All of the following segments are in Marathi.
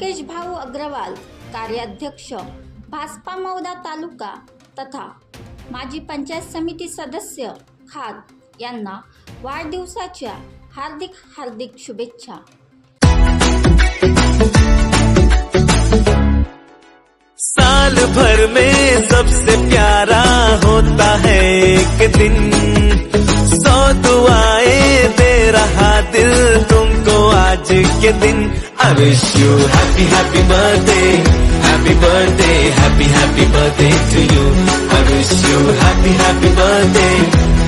लोकेश भाऊ अग्रवाल कार्याध्यक्ष भाजपा मौदा तालुका तथा माजी पंचायत समिती सदस्य खात यांना वाढदिवसाच्या हार्दिक हार्दिक शुभेच्छा. साल भर में सबसे के दिन I wish you happy happy birthday happy birthday happy happy birthday to you I wish you happy happy birthday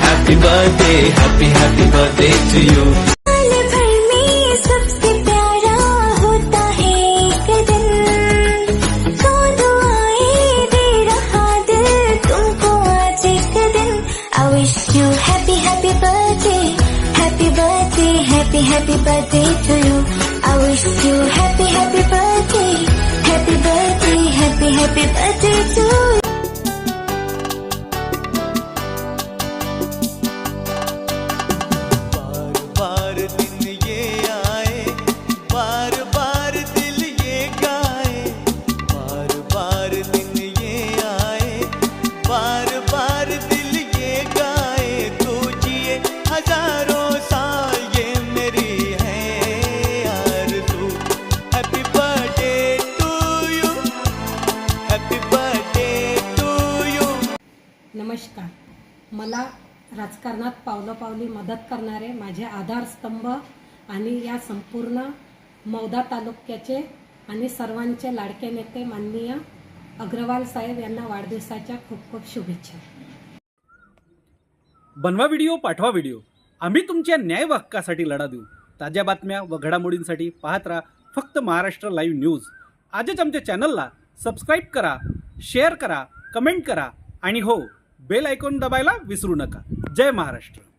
happy birthday happy happy birthday to you साल भर में सबसे प्यारा होता है Ngunit ay नमस्कार. मला राजकारणात पावलोपावली मदत करणारे माझे आधारस्तंभ आणि या संपूर्ण मौदा तालुक्याचे आणि सर्वांचे लाडके नेते माननीय अग्रवाल साहेब यांना वाढदिवसाच्या खूप खूप शुभेच्छा. बनवा व्हिडिओ पाठवा व्हिडिओ. आम्ही तुमच्या न्याय हक्कासाठी लढा देऊ. ताज्या बातम्या व घडामोडींसाठी पाहत राहा फक्त महाराष्ट्र लाईव्ह न्यूज. आजच आमच्या चॅनलला सबस्क्राईब करा शेअर करा कमेंट करा आणि हो बेल आयकॉन दबायला विसरू नका. जय महाराष्ट्र.